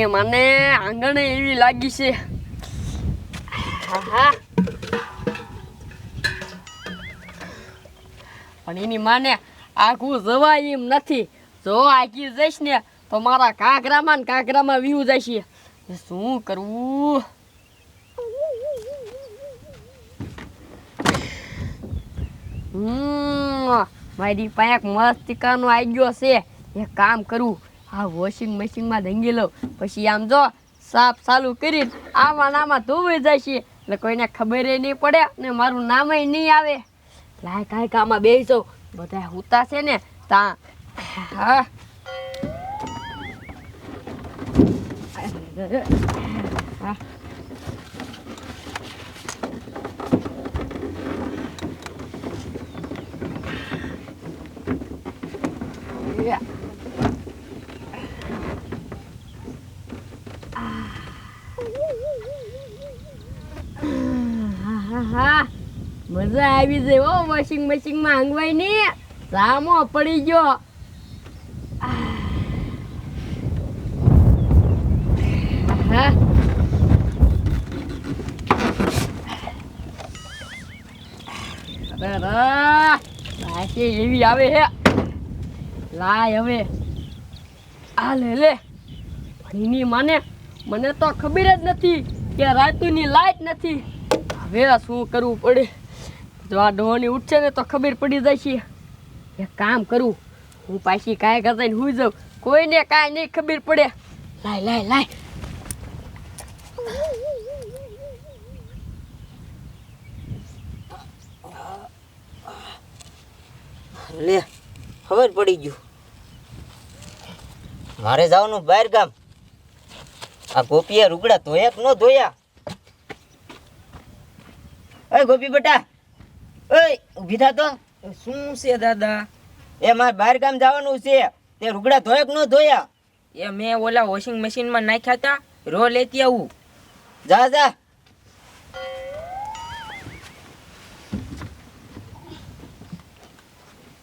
એની મને આંગણે એવી લાગી છે. પણ એની માને આખું જવાય એમ નથી. જો આગી જઈશ ને તો મારા કાંકરામાં ને કાંકરામાં વીવું જશે. શું કરવું? મારી પાસે એક મસ્ત ચિકાનો આવી ગયો છે. એક કામ કરું. આ વોશિંગ મશીનમાં ધંગી લઉં. પછી આમ જો સાફ ચાલુ કરી આમાં નામાં ધોવાઈ જાય છે. એટલે કોઈને ખબર નહીં પડે ને મારું નામય નહીં આવે. લાય કાંઈક આમાં બે જાઉં બધા હુતા છે ને તા. હા. Yeah. આહાહા. મજા આવી જાય હો વોશિંગ મશીન માંગવાય ને સામો પડી ગયો. આહા. એવી આવે હે. લાય હવે. આ લે લે. ભણીની માને. મને તો ખબર જ નથી કે રાતુની લાઈટ નથી. હવે શું કરવું પડે? જો આ ડોહની ઉઠશે ને તો ખબર પડી જાય છે એક કામ કરું, હું પાછી કાંઈ કરતા હું જાઉં. કોઈને કાંઈ નહીં ખબર પડે. લાય લાય લાય. લે, ખબર પડી ગયું. મારે જવાનું બહાર ગામ આ ગોપીએ રૂગડા ધોયા કે ન ધોયા? અય ગોપી બેટા ઓય ઊભી થા તો. શું છે દાદા? એ મારે બહાર ગામ જવાનું છે. તે રૂગડા ધોયા કે ન ધોયા. એ મેં ઓલા વોશિંગ મશીનમાં નાખ્યા હતા રો લેતી આવું. જા જા.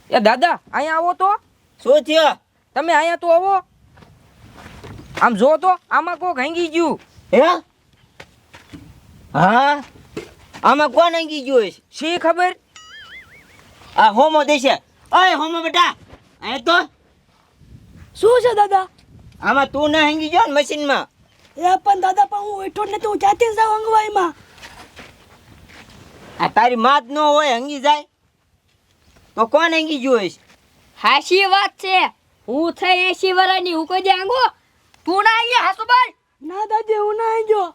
એ દાદા અહીંયા આવો તો. શું થયો? તમે અહીંયા તો આવો. આમ જો તો આમાં કોક હાંગી ગયું. હે? હા? આમાં કોણ અંગી ગયું છે શી ખબર? આ હોમો દેશે. અય હોમો બેટા અહીં તો. શું છે દાદા? આમાં તું ના હંગી ગયો ને મશીનમાં? એ પણ દાદા પણ હું બેઠો ને તું જાતે જ જાઉં અંગવાઈમાં. આ તારી માત ન હોય હંગી જાય. તો કોણ હંગી ગયું છે હાશી વાત છે. હું થઈ એસી વરાની હું કોઈ દે આંગો તું ના અહીંયા હાસુ ના દાદી હું ના આંગ્યો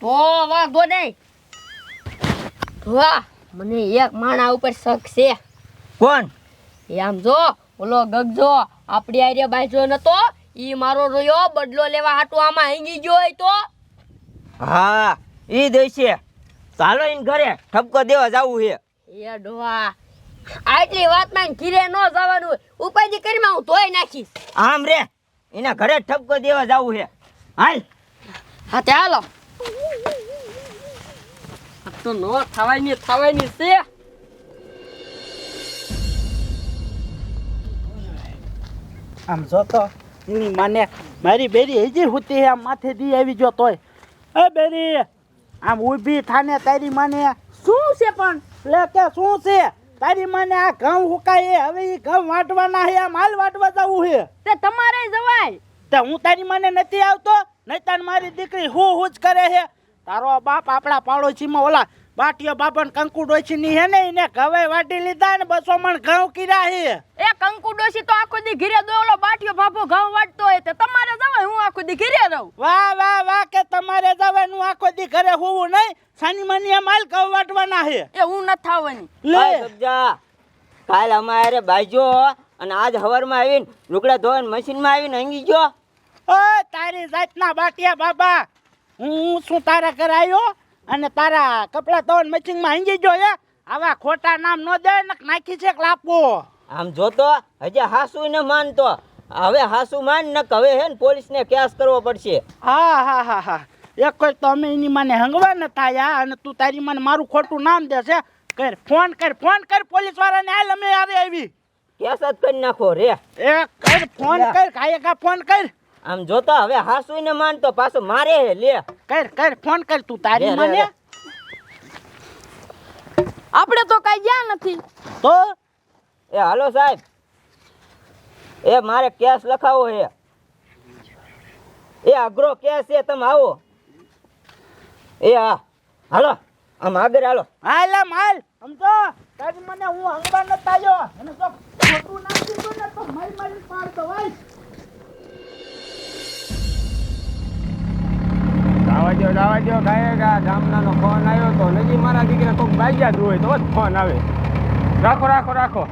તો વાંધો નહીં. વાહ મને એક માણા ઉપર શક છે. કોણ? એ આમ જો ઓલો ગગજો આપણી આરે બાજો નતો ઈ મારો રોયો બદલો લેવા હાટુ આમાં હેંગી ગયો હોય તો. હા ઈ દેશે ચાલો એને ઘરે ઠપકો દેવા જાવું છે. એ ડોવા આટલી વાતમાં ઘીરે નો જવાનું કરી કરીમાં હું ધોઈ નાખીશ. આમ રે એના ઘરે ઠપકો દેવા જાવું છે. હાલ. હા તે હાલો આ તો નો થવાની થવાની છે. આમ જોતો એની માને મારી બેરી હજી હુતી આમ માથે દી આવી ગયો તોય. એ બેરી આમ ઊભી થાને તારી માને. શું છે પણ? લે કે શું છે? તારી માને આ ઘઉં હુકાય હવે એ ઘઉં વાટવાના હે આ માલ વાટવા જવું હે. તે તમારે જવાય. તે હું તારી માને નથી આવતો? નહીતર મારી દીકરી હું હું જ કરે છે તારો બાપ આપણા પાડોશીમાં ઓલા બાટીઓ બાપન કંકુ ડોશીની હે ને એને ઘવે વાટી લીધા ને બસો મણ ઘઉં કીરા હે. એ કંકુ ડોશી તો આખો દી ઘીરે દોલો બાટીઓ બાપો ઘઉં વાટતો હોય તે તમારે જવાય હું આખો દી ઘીરે રહું. વાહ વાહ વાહ કે તમારે જવાનું આખો દી ઘરે હોવું નહીં. સાની માની માલ ઘઉં વાટવાના હે. એ હું ન થાવાની. લે. હાલ સબજા કાલ અમારે બાજો અને આજ હવારમાં આવીને લુગડા ધોઈને મશીનમાં આવીને હંગી ગયો. ઓ તારી જાતના બાટિયા બાબા હું શું તારા કરાયો અને તારા કપડા ધોન મશીનમાં હંગી ગયો હે? આવા ખોટા નામ ન દે ને નાખી છે લાપો? આમ જોતો હજી હાસુ ને માનતો. હવે હાસુ માન ને હવે હે ને પોલીસને કેસ કરવો પડશે. હા હા હા હા. એક કોઈ તમે એની મને હંગવા ન થાયા અને તું તારી મને મારું ખોટું નામ દે છે. કર ફોન કર ફોન કર પોલીસ વાળાને હાલ અમે આવે આવી. કેસ જ કરી નાખો રે. એ કર ફોન કર કાયે કા ફોન કર. આમ જોતો હવે હાસુઈ ને માનતો પાછો મારે લે. કર કર ફોન કર તું તારી મને. આપણે તો કઈ ગયા નથી. તો? એ હાલો સાહેબ. એ મારે કેસ લખાવો છે એ અઘરો કેસ છે તમે આવો. એ હા હાલો આમ આગળ હાલો. હાલ આમ હાલ. સમજો? તારી મને હું હંગવા નતા તાયો. અને તો ખોટું નાખી દીધું ને તો મારી મારી પાડતો હોય. આવજો જવા કા ગાયકા ગામનાનો ફોન આવ્યો તો નજી મારા દીકરા કોઈક બાગ્યા જ હોય તો જ ફોન આવે. રાખો રાખો રાખો.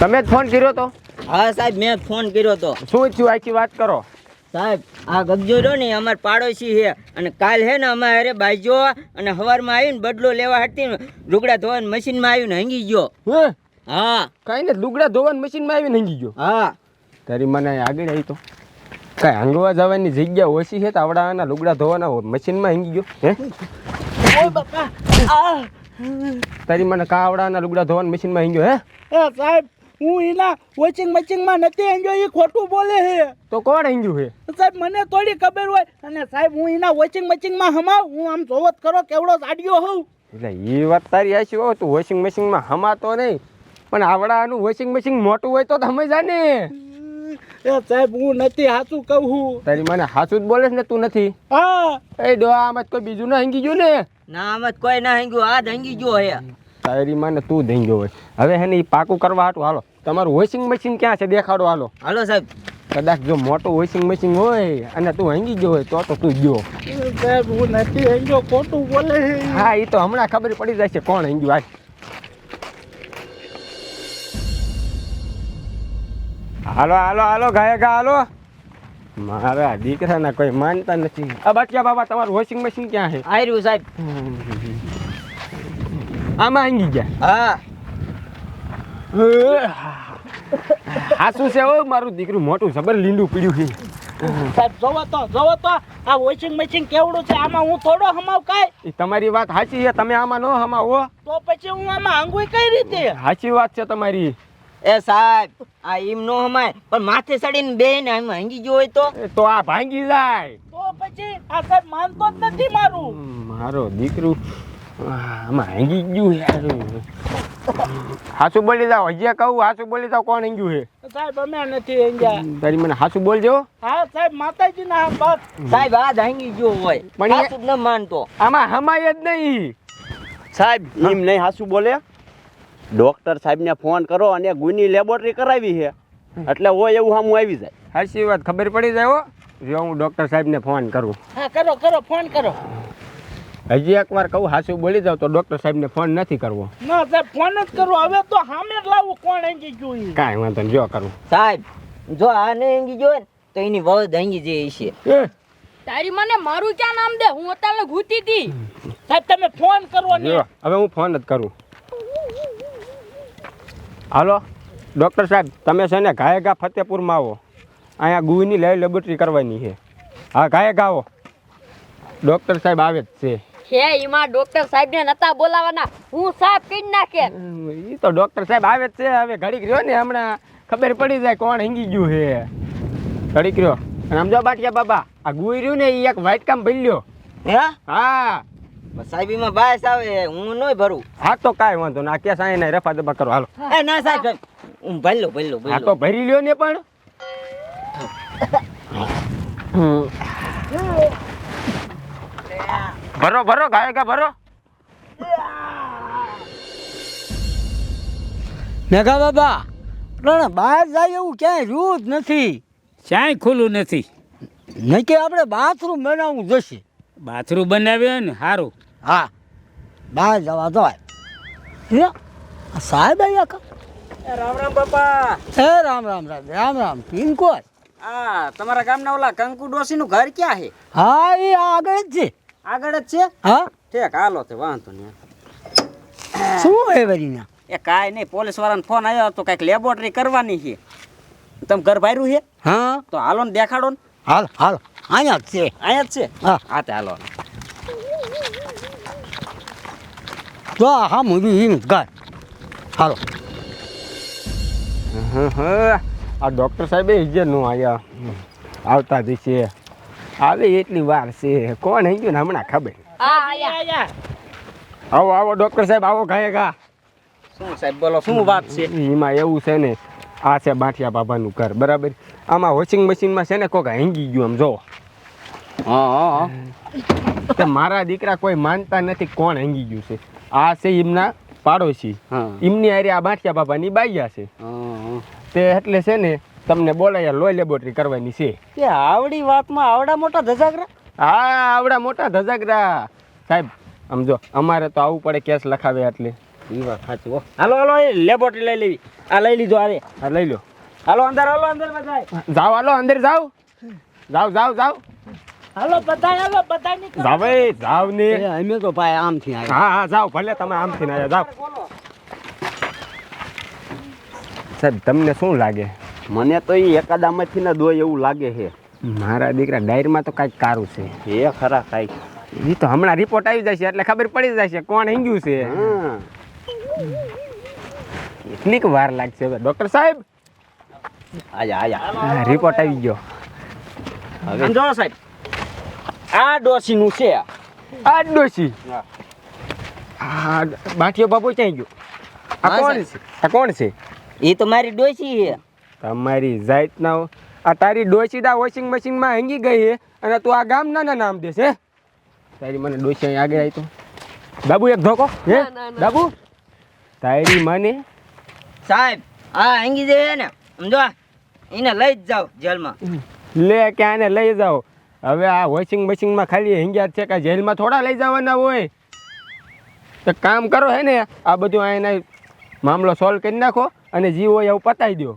તમે જ ફોન કર્યો તો? હા સાહેબ મેં ફોન કર્યો તો. શું થયું? આખી વાત કરો. સાહેબ આ ગગજો રહ્યો ને અમાર પાડોશી છે. અને કાલ હે ને અમારે અરે બાજો અને હવારમાં આવીને બદલો લેવા હતી લુગડા ધોવાની મશીનમાં આવીને હંગી ગયો. હે? હા. કાંઈ ને લુગડા ધોવાની મશીનમાં આવીને હંગી ગયો? હા. તારી મને આગળ આવી તો. કાંઈ હંગવા જવાની જગ્યા ઓછી છે તો લુગડા ધોવાના મશીનમાં હંગી ગયો. હે? બાપા તારી મને કા આવડાના લુગડા ધોવાની મશીનમાં હંગી ગયો હે? એ સાહેબ હું એના વોચિંગ મચિંગમાં નથી એન્જો એ ખોટું બોલે છે. તો કોણ હંગ્યું છે? સાહેબ મને થોડી ખબર હોય. અને સાહેબ હું એના વોચિંગ મચિંગમાં હમાવ હું આમ જોવત કરો કેવડો સાડિયો હોઉં. એટલે એ વાત તારી આશી હો તું વોશિંગ મશીનમાં હમાતો નહીં. પણ આવડાનું વોશિંગ મશીન મોટું હોય તો તમે જાને. એ સાહેબ હું નથી સાચું કહું તારી મને હાચું જ બોલે ને તું નથી? હા. એ ડોહા આમાં કોઈ બીજું ના હંગી ગયું ને? ના આમ કોઈ ના હંગ્યું. આ જ હંગી ગયો હે તારી મને તું દઈ ગયો હોય. હવે હે ને એ પાકું કરવા હાટું હાલો. તમારું વોશિંગ મશીન ક્યાં છે? દેખાડો હાલો. હાલો સાહેબ. કદાચ જો મોટું વોશિંગ મશીન હોય અને તું હંગી ગયો હોય તો તો તું ગયો. સાહેબ હું નથી એન્જો ખોટું બોલે હા એ તો હમણાં ખબર પડી જાય છે કોણ હંગ્યું આજ હાલો હાલો હાલો ગાયકા હાલો. મારા દીકરાના કોઈ માનતા નથી. આ બાટિયા બાબા તમારું વોશિંગ મશીન ક્યાં છે? આર્યું સાહેબ. આમાં હંગી ગયા. હા. હાસું છે ઓ મારું દીકરું મોટું જબર લીંડું પીડ્યું છે. સાહેબ જોવો તો જોવો તો. આ વોશિંગ મશીન કેવડું છે? આમાં હું થોડો હમાવ કાય તમારી વાત સાચી છે તમે આમાં ન હમાવો. તો પછી હું આમાં આંગુઈ કઈ રીતે? સાચી વાત છે તમારી. એ સાહેબ આ ઈમ નો હમાય પણ માથે ચડીને બે ને આમ હંગી ગયો હોય તો? તો આ ભાંગી જાય. તો પછી આ સાહેબ માનતો જ નથી મારું. મારો દીકરું આમાં હાંગી ગયું યાર હાસુ બોલી જાવ હજી કહું હાસું બોલી જાવ કોણ હાંગ્યું છે? સાહેબ અમે નથી એંજા તારી મને હાચું બોલજો હા સાહેબ માતાજીના આ બસ સાહેબ આ જ હંગી ગયો હોય. પણ હાસુ જ ન માનતો. આમાં હમાય જ નહીં. સાહેબ એમ નહીં હાસું બોલે. ડોક્ટર સાહેબને ફોન કરો અને ગુની લેબોરેટરી કરાવી છે. એટલે હોય એવું સામું આવી જાય. સાચી વાત ખબર પડી જાય હો. જો હું ડૉક્ટર સાહેબને ફોન કરું. હા કરો કરો ફોન કરો. હજી એકવાર કહું હાસું બોલી જાવ તો ડૉક્ટર સાહેબને ફોન નથી કરવો. ના સાહેબ ફોન જ કરો. હવે તો સામે જ લાવું કોણ એંગી જોઈ કાંઈ વાંધો નહીં જો કરું. સાહેબ જો આ ને એંગી ગયો હોય ને તો એની વહુ દંગી જે છે. તારી મને મારું ક્યાં નામ દે? હું અત્યારે ઘૂતી હતી સાહેબ તમે ફોન કરો ને. હવે હું ફોન જ કરું. હાલો ડૉક્ટર સાહેબ તમે છે ને ઘા ફતેપુરમાં આવો. અહીંયા ગુની લાઈવ લેબોરેટરી કરવાની છે. હા ઘા આવો. ડૉક્ટર સાહેબ આવે જ છે. હે એમાં ડોક્ટર સાહેબ ને નતા બોલાવાના. હું સાહેબ કઈ નાખે. એ તો ડોક્ટર સાહેબ આવે જ છે. હવે ઘડીક રહ્યો ને હમણાં ખબર પડી જાય કોણ હિંગી ગયું છે. ઘડીક રહ્યો. અને સમજો બાટિયા બાબા આ ગુઈ રહ્યું ને એ એક વ્હાઈટ કામ ભલ્યો હે? હા. સાહેબ એમાં બાયસ આવે હું નોય ભરું. હા તો કાંઈ વાંધો ના કેસ આઈને રફા દબા કરો. હાલો. એ ના સાહેબ સાહેબ. હું ભલ્યો લો હા ભલ્યો તો ભરી લ્યો ને પણ. હમ. ભરો ભરો ગાય ગા ભરો. મેઘા બાબા પણ બહાર જાય એવું ક્યાંય રહ્યું જ નથી. ક્યાંય ખુલ્લું નથી. નહીં કે આપણે બાથરૂમ બનાવવું જોશે. બાથરૂમ બનાવ્યો ને સારું હા. બહાર જવા દો. સાહેબ અહીંયા કા? રામ રામ બાપા. હે રામ રામ રામ રામ રામ. પિનકોડ હા તમારા ગામના ઓલા કંકુ ડોશીનું ઘર ક્યાં છે? હા એ આગળ જ છે. આગળ જ છે? હા. ઠેક હાલો તે વાંધો નહીં. શું હે વરીના એ કાંઈ નહીં પોલીસ વાળાને ફોન આવ્યો હતો કંઈક લેબોરેટરી કરવાની છે. તમે ઘર ભાર્યું છે? હા. તો હાલો ને દેખાડો ને. હાલ હાલ. અહીંયા જ છે. અહીંયા જ છે? હા. હા તે હાલો. તો હા મુવી ઘર હાલો હં, હં. આ ડૉક્ટર સાહેબે જે નો આવ્યા. આવતા દિવસે આવે એટલી વાર છે. કોણ હઈ ગયું ને? હમણાં ખબર. આવો આવો ડૉક્ટર સાહેબ આવો ગાયે ગા શું સાહેબ બોલો શું વાત છે? એમાં એવું છે ને આ છે બાંઠિયા બાબાનું ઘર બરાબર? આમાં વોશિંગ મશીનમાં છે ને કોક હેંગી ગયું આમ જો હા હા હા. મારા દીકરા કોઈ માનતા નથી કોણ હંગી ગયું છે. આ છે એમના પાડોશી. હા. એમની આરે આ બાંઠિયા બાબાની બાઈયા છે. હા તે એટલે છે ને તમને બોલાયા લોહી લેબોરેટરી કરવાની છે. કે આવડી વાતમાં આવડા મોટા ધજાગરા? હા આવડા મોટા ધજાગરા. સાહેબ સમજો અમારે તો આવવું પડે કેસ લખાવે એટલે. એ વાત સાચી હો. હાલો હાલો એ લેબોરેટરી લઈ લેવી. આ લઈ લીધો આવે હા લઈ લો. હાલો અંદર હાલો અંદર બધા જાઓ હાલો અંદર જાઓ. જાઓ જાઓ જાઓ. હાલો બધા હાલો બધા નીકળો. જાવ જાવ ને. અમે તો ભાઈ આમથી આયા. હા હા જાઓ ભલે તમે આમથી આયા જાવ. સાહેબ તમને શું લાગે? મને તો એ એકાદામાંથી ને દોય એવું લાગે છે. મારા દીકરા ડાયરીમાં તો કાંઈક કારું છે. એ ખરા કાંઈક. એ તો હમણાં રિપોર્ટ આવી જશે એટલે ખબર પડી જશે કોણ હિંગ્યું છે. હા. કેટલીક વાર લાગશે હવે. ડૉક્ટર સાહેબ? આયા આયા. રિપોર્ટ આવી ગયો. હવે. જો સાહેબ. આ ડોસીનું છે. આ જ ડોશી. હા. બાઠિયો બાબુ ક્યાં ગયો? આ કોણ છે? આ કોણ છે? એ તો મારી ડોસી છે. તમારી જાતના આ તારી ડોશીદા વોશિંગ મશીનમાં હેંગી ગઈ છે અને તું આ ગામના ના નામ દે છે. તારી મને ડોસી અહીં આગળ આવી તો બાબુ એક ધોકો. હે? ના, ના, ના. બાબુ? તારી મને સાહેબ આ હેંગી જાય ને સમજો એને લઈ જ જાઓ જેલમાં. લે ક્યાં ને લઈ જાઓ? હવે આ વોશિંગ મશીનમાં ખાલી હેંગ્યા છે કે જેલમાં થોડા લઈ જવાના હોય. તો કામ કરો હે ને આ બધું આ એના મામલો સોલ્વ કરી નાખો અને જીવ હોય એવું પતાવી દો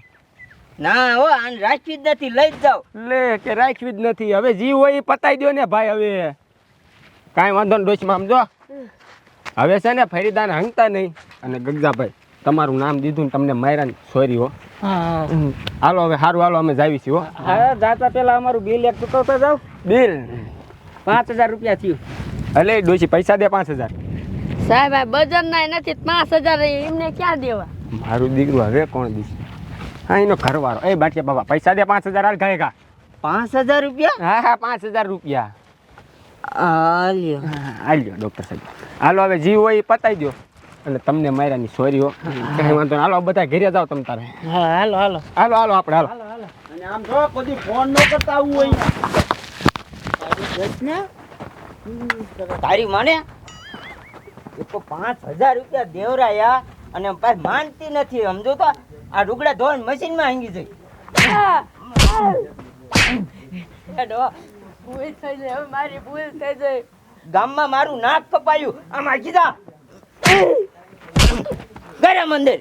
ના હો આને રાખવી જ નથી લઈ જ જાઓ. લે કે રાખવી જ નથી. હવે જીવ હોય એ પતાવી દો ને ભાઈ હવે. કાંઈ વાંધો નહીં ડોશમાં સમજો હવે છે ને ફરીદાને હંગતા નહીં. અને ગગજાભાઈ તમારું નામ દીધું ને તમને માર્યા સોરી હો. હાલો હવે સારું હાલો અમે જાવી છીએ હો. હા જાતા પેલા અમારું બિલ એક ચૂકવતા જાવ બિલ. પાંચ હજાર રૂપિયા થયું. અલે ડોશી પૈસા દે પાંચ હજાર. સાહેબ આ બજાર ના નથી પાંચ હજાર એમને ક્યાં દેવા? મારું દીકરું હવે કોણ દીશ? હા એનો ઘરવાળો. એ બાટિયા બાબા પૈસા દે પાંચ હજાર હાલ ગાય ગા પાંચ હજાર રૂપિયા? હા હા પાંચ હજાર રૂપિયા. હા લ્યો ડૉક્ટર સાહેબ. હાલો હવે જીવ હોય એ પતાવી દો અને તમને માર્યાની સોરી હો કઈ વાંધો નહીં. હાલો બધા ઘેરે જાઓ તમ તારે. હા હાલો હાલો. હાલો હાલો આપણે હાલો. અને આમ જો કદી ફોન ન કરતા આવું હોય તારી મને? એક તો પાંચ હજાર રૂપિયા દેવરાયા અને પાછી માનતી નથી સમજો તો? આ રૂગડા ધોરણ મશીનમાં હાંગી જઈ ભૂલ થઈ જાય હવે મારી ભૂલ થઈ જાય. ગામમાં મારું નાક કપાયું. આમાં કીધા ગયા અંદર.